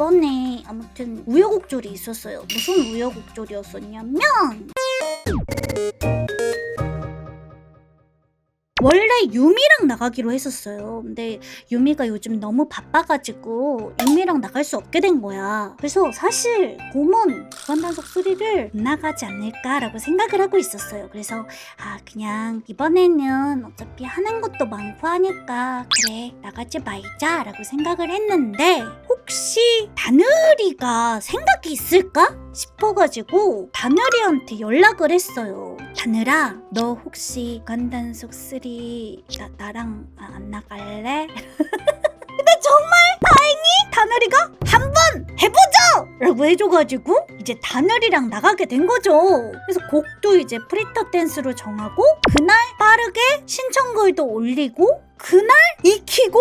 이번에 아무튼 우여곡절이 있었어요. 무슨 우여곡절이었었냐면 원래 유미랑 나가기로 했었어요. 근데 유미가 요즘 너무 바빠가지고 유미랑 나갈 수 없게 된 거야. 그래서 사실 무한단속 3를 못 나가지 않을까라고 생각을 하고 있었어요. 그래서 아 그냥 이번에는 어차피 하는 것도 많고 하니까 그래 나가지 말자라고 생각을 했는데 혹시 다늘이가 생각이 있을까 싶어가지고 다늘이한테 연락을 했어요. 다늘아 너 혹시 무한단속 3 나, 나랑 아, 안 나갈래? 근데 정말 다행히 다늘이가 한 번 해보자! 라고 해줘가지고 이제 다늘이랑 나가게 된 거죠. 그래서 곡도 이제 프리터 댄스로 정하고 그날 빠르게 신청글도 올리고 그날 익히고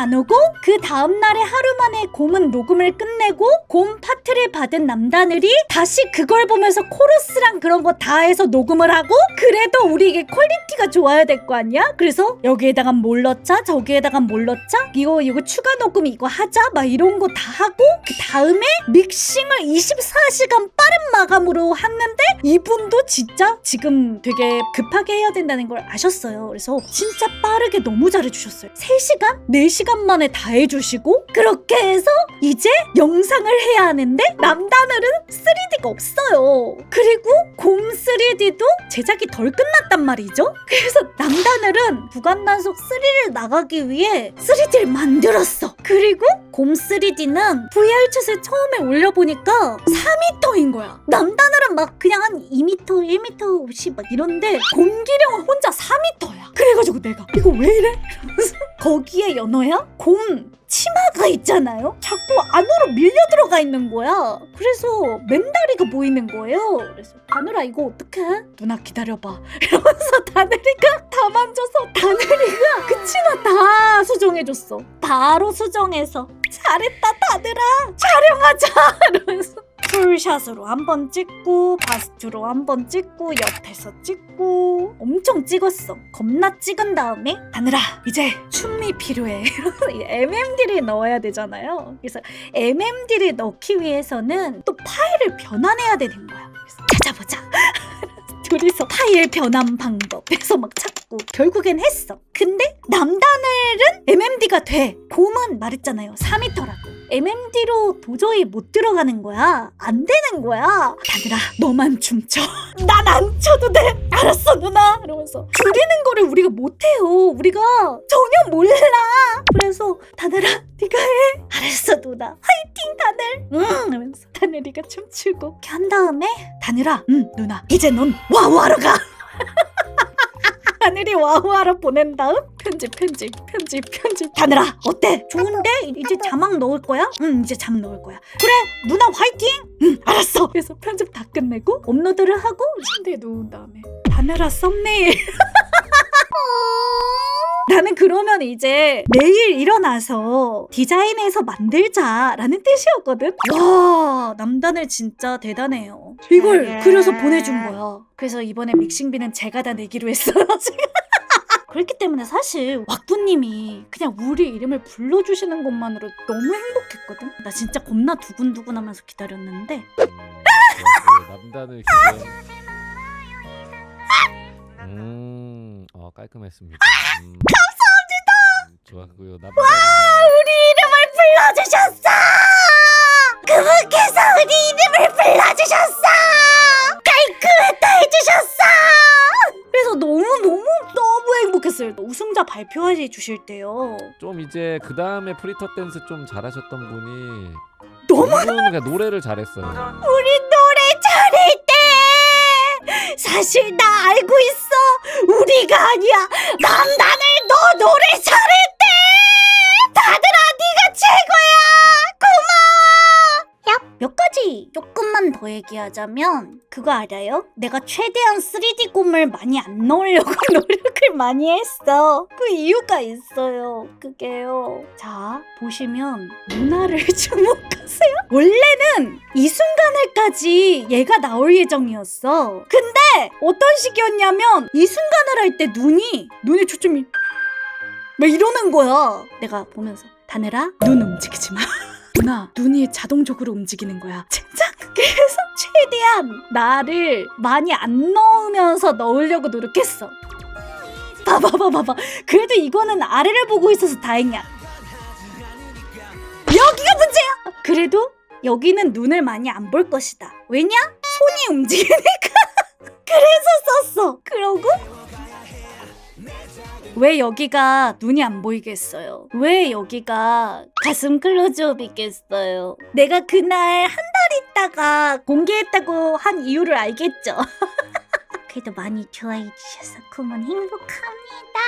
나누고 그 다음날에 하루 만에 곰은 녹음을 끝내고 곰 파트를 받은 남다늘이 다시 그걸 보면서 코러스랑 그런 거 다 해서 녹음을 하고 그래도 우리 이게 퀄리티가 좋아야 될 거 아니야? 그래서 여기에다가 뭘 넣자 저기에다가 뭘 넣자 이거 이거 추가 녹음 이거 하자 막 이런 거 다 하고 그 다음에 믹싱을 24시간 빠른 마감으로 했는데 이분도 진짜 지금 되게 급하게 해야 된다는 걸 아셨어요. 그래서 진짜 빠르게 너무 잘해주셨어요. 3시간? 4시간 만에 다 해주시고 그렇게 해서 이제 영상을 해야 하는데 남다늘은 3D가 없어요. 그리고 곰 3D도 제작이 덜 끝났단 말이죠. 그래서 남다늘은 부관단속 3를 나가기 위해 3D를 만들었어. 그리고 곰 3D는 VR챗을 처음에 올려보니까 4m인 거야. 남다늘은 막 그냥 한 2m, 1m 50 막 이런데 곰기령은 혼자 4m야. 그래가지고 내가 이거 왜 이래? 이러면서 거기에 연어야 곰 치마가 있잖아요. 자꾸 안으로 밀려 들어가 있는 거야. 그래서 맨다리가 보이는 거예요. 그래서 다늘아 이거 어떡해? 누나 기다려봐. 이러면서 다늘이가 다 만져서 다늘이가 그 치마 다 수정해줬어. 바로 수정해서 잘했다 다늘아 촬영하자 이러면서 풀샷으로 한 번 찍고 바스트로 한 번 찍고 옆에서 찍고. 엄청 찍었어. 겁나 찍은 다음에 다늘아 이제 춤이 필요해. MMD를 넣어야 되잖아요. 그래서 MMD를 넣기 위해서는 또 파일을 변환해야 되는 거야. 그래서 찾아보자. 둘이서 파일 변환 방법. 그래서 막 찾고 결국엔 했어. 근데 남다늘은 MMD가 돼. 곰은 말했잖아요. 4m라고. MMD로 도저히 못 들어가는 거야. 안 되는 거야. 다들아 너만 춤춰. 난 안 춰도 돼. 알았어 누나. 이러면서. 줄이는 거를 우리가 못해요. 우리가 전혀 몰라. 그래서 다들아 네가 해. 알았어 누나. 화이팅 다들. 응 하면서 다늘이가 춤추고. 한 다음에 다늘아 응 누나. 이제 넌 와우하러 가 하늘이 와우하러 보낸 다음 편집 편집 편집 편집 다늘아 어때? 좋은데 이제 자막 넣을 거야? 응 이제 자막 넣을 거야. 그래 누나 화이팅! 응 알았어. 그래서 편집 다 끝내고 업로드를 하고 침대에 누운 다음에. 다늘아 썸네일 나는 그러면 이제 내일 일어나서 디자인해서 만들자라는 뜻이었거든. 와, 남단을 진짜 대단해요. 이걸 그려서 보내준 거야. 그래서 이번에 믹싱비는 제가 다 내기로 했어요. 그렇기 때문에 사실 왁부님이 그냥 우리 이름을 불러주시는 것만으로 너무 행복했거든. 나 진짜 겁나 두근두근하면서 기다렸는데 그 남단을 기대. 음, 어 깔끔했습니다. 음, 감사합니다. 좋았고요. 남단. 우리 이름을 불러주셨어! 그분께서 우리 이름을 불러주셨어! 깔끔했다 해주셨어! 그래서 너무너무 너무 행복했어요. 우승자 발표해 주실 때요. 좀 이제 그 다음에 프리터 댄스 좀 잘하셨던 분이 너무 이분은 그냥 노래를 잘했어요. 우리 노래 잘할 때 사실 나 알고 있어 우리가 아니야 남단을 너 노래 때 다들아 네가 최고야! 고마워! 야 몇 가지? 조금만 더 얘기하자면 그거 알아요? 내가 최대한 3D 곰을 많이 안 넣으려고 노력을 많이 했어. 그 이유가 있어요 그게요. 자 보시면 누나를 주목하세요. 원래는 이 순간을까지 얘가 나올 예정이었어. 근데 어떤 식이었냐면 이 순간을 할 때 눈이 눈에 초점이 막 이러는 거야. 내가 보면서 다늘아 눈 움직이지 마. 누나 눈이 자동적으로 움직이는 거야. 진짜 그래서 최대한 나를 많이 안 넣으면서 넣으려고 노력했어. 봐봐 봐 봐 봐 봐. 그래도 이거는 아래를 보고 있어서 다행이야. 여기가 문제야! 그래도 여기는 눈을 많이 안 볼 것이다. 왜냐? 손이 움직이니까. 그래서 썼어. 그러고 왜 여기가 눈이 안 보이겠어요? 왜 여기가 가슴 클로즈업이겠어요? 내가 그날 한 달 있다가 공개했다고 한 이유를 알겠죠? 그래도 많이 좋아해 주셔서 고문 행복합니다.